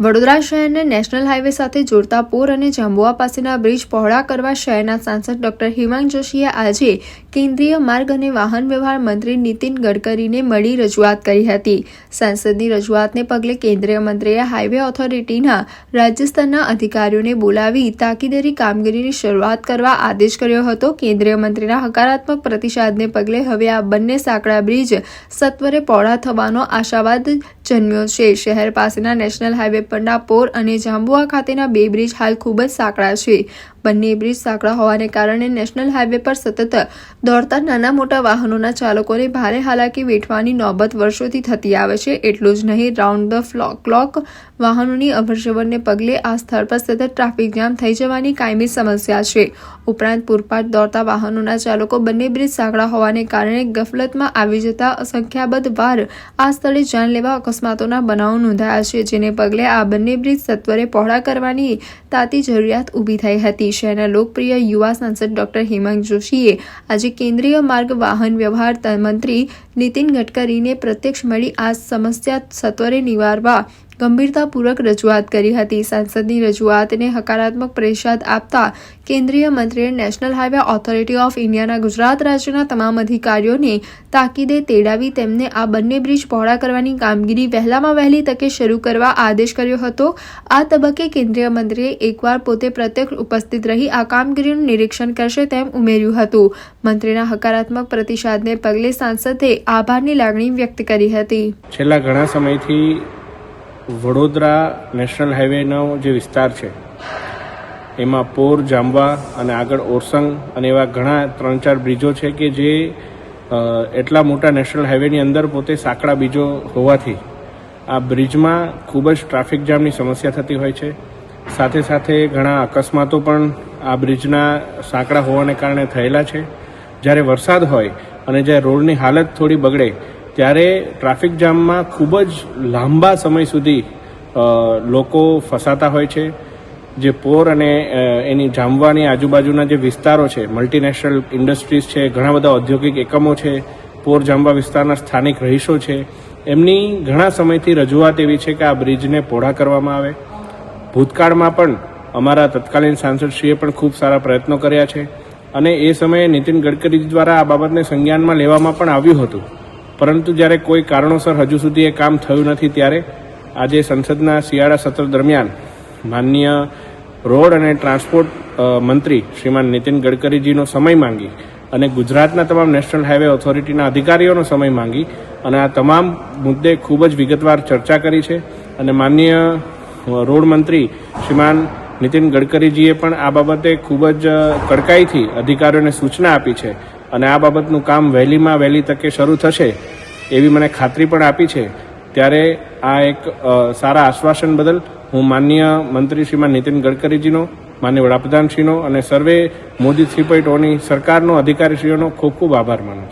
વડોદરા શહેરને national highway સાથે જોડતા પોર અને જાંબુઆ પાસેના બ્રિજ પહોળા કરવા શહેરના સાંસદ ડોક્ટર હિમાંગ જોશીએ આજે કેન્દ્રીય માર્ગ અને વાહન વ્યવહાર મંત્રી નીતિન ગડકરીને મળી રજૂઆત કરી હતી. સાંસદની રજૂઆતને પગલે કેન્દ્રીય મંત્રીએ હાઈવે ઓથોરિટીના રાજ્યસ્તરના અધિકારીઓને બોલાવી તાકીદેરી કામગીરીની શરૂઆત કરવા આદેશ કર્યો હતો. કેન્દ્રીય મંત્રીના હકારાત્મક પ્રતિસાદને પગલે હવે આ બંને સાંકડા બ્રિજ સત્વરે પહોળા થવાનો આશાવાદ જન્મ્યો છે. શહેર પાસેના નેશનલ હાઈવે પરના પોર અને જાંબુઆ ખાતેના બે બ્રિજ હાલ ખૂબ જ સાંકડા છે. બંને બ્રિજ સાંકડા હોવાને કારણે નેશનલ હાઈવે પર સતત દોડતા નાના મોટા વાહનોના ચાલકોને ભારે હાલાકી વેઠવાની નોબત વર્ષોથી થતી આવે છે. એટલું જ નહીં, રાઉન્ડ ધ ક્લોક વાહનોની અવરજવરને પગલે આ સ્થળ પર સતત ટ્રાફિક જામ થઈ જવાની કાયમી સમસ્યા છે. ઉપરાંત પૂરપાટ દોડતા વાહનોના ચાલકો બંને બ્રિજ સાંકડા હોવાને કારણે ગફલતમાં આવી જતા અસંખ્યાબદ્ધ વાર આ સ્થળે જાનલેવા અકસ્માતોના બનાવો નોંધાયા છે, જેને પગલે આ બંને બ્રિજ સત્વરે પહોળા કરવાની તાતી જરૂરિયાત ઊભી થઈ હતી. શહેરના લોકપ્રિય યુવા સાંસદ ડોક્ટર હેમાંગ જોશીએ આજે કેન્દ્રીય માર્ગ વાહન વ્યવહાર મંત્રી નીતિન ગડકરીને પ્રત્યક્ષ મળી આ સમસ્યા સત્વરે નિવારવા ગંભીરતાપૂર્વક રજૂઆત કરી હતી. સાંસદની રજૂઆતને હકારાત્મક પ્રતિસાદ આપતા કેન્દ્રીય મંત્રીએ નેશનલ હાઈવે ઓથોરિટી ઓફ ઇન્ડિયાના ગુજરાત રાજ્યના તમામ અધિકારીઓને તાકીદે તેડાવી તેમને આ બંને બ્રિજ પહોળા કરવાની કામગીરી વહેલામાં વહેલી તકે શરૂ કરવા આદેશ કર્યો હતો. આ તબક્કે કેન્દ્રીય મંત્રીએ એકવાર પોતે પ્રત્યક્ષ ઉપસ્થિત રહી આ કામગીરીનું નિરીક્ષણ કરશે તેમ ઉમેર્યું હતું. મંત્રીના હકારાત્મક પ્રતિસાદને પગલે સાંસદે આભારની લાગણી વ્યક્ત કરી હતી. છેલ્લા ઘણા સમયથી વડોદરા નેશનલ હાઈવેનો જે વિસ્તાર છે, એમાં પોર જાંબવા અને આગળ ઓરસંગ અને એવા ઘણા ત્રણ ચાર બ્રિજો છે કે જે એટલા મોટા નેશનલ હાઈવેની અંદર પોતે સાંકડા બ્રિજો હોવાથી આ બ્રિજમાં ખૂબ જ ટ્રાફિક જામની સમસ્યા થતી હોય છે. સાથે સાથે ઘણા અકસ્માતો પણ આ બ્રિજના સાંકડા હોવાને કારણે થયેલા છે. જ્યારે વરસાદ હોય અને જ્યારે રોડની હાલત થોડી બગડે ત્યારે ટ્રાફિક જામમાં ખૂબ જ લાંબા સમય સુધી લોકો ફસાતા હોય છે. જે પોર અને એની જામવાની આજુબાજુના જે વિસ્તારો છે મલ્ટીનેશનલ ઇન્ડસ્ટ્રીઝ છે, ઘણા બધા ઔદ્યોગિક એકમો છે, પોર જામવા વિસ્તારના સ્થાનિક રહીશો છે, એમની ઘણા સમયથી રજૂઆત એવી છે કે આ બ્રિજને પહોળા કરવામાં આવે. ભૂતકાળમાં પણ અમારા તત્કાલીન સાંસદશ્રીએ પણ ખૂબ સારા પ્રયત્નો કર્યા છે અને એ સમયે નીતિન ગડકરી દ્વારા આ બાબતને સંજ્ઞાનમાં લેવામાં પણ આવ્યું હતું. પરંતુ જ્યારે કોઈ કારણોસર હજુ સુધી એ કામ થયું નથી, ત્યારે આજે સંસદના શિયાળા સત્ર દરમિયાન માનનીય રોડ અને ટ્રાન્સપોર્ટ મંત્રી શ્રીમાન નીતિન ગડકરીજીનો સમય માંગી અને ગુજરાતના તમામ નેશનલ હાઈવે ઓથોરિટીના અધિકારીઓનો સમય માંગી અને આ તમામ મુદ્દે ખૂબ જ વિગતવાર ચર્ચા કરી છે અને માનનીય રોડ મંત્રી શ્રીમાન નીતિન ગડકરીજીએ પણ આ બાબતે ખૂબ જ કડકાઈથી અધિકારીઓને સૂચના આપી છે અને આ બાબતનું કામ વહેલીમાં વહેલી તકે શરૂ થશે, એવી મને ખાતરી પણ આપી છે. ત્યારે આ એક સારા આશ્વાસન બદલ હું માન્ય મંત્રી શ્રીમાન નીતિન ગડકરીજીનો માન્ય વડાપ્રધાનશ્રીનો અને સર્વે મોદી થ્રી પોઈન્ટ ઓની સરકારનો અધિકારીશ્રીઓનો ખૂબ ખૂબ આભાર માનું છું.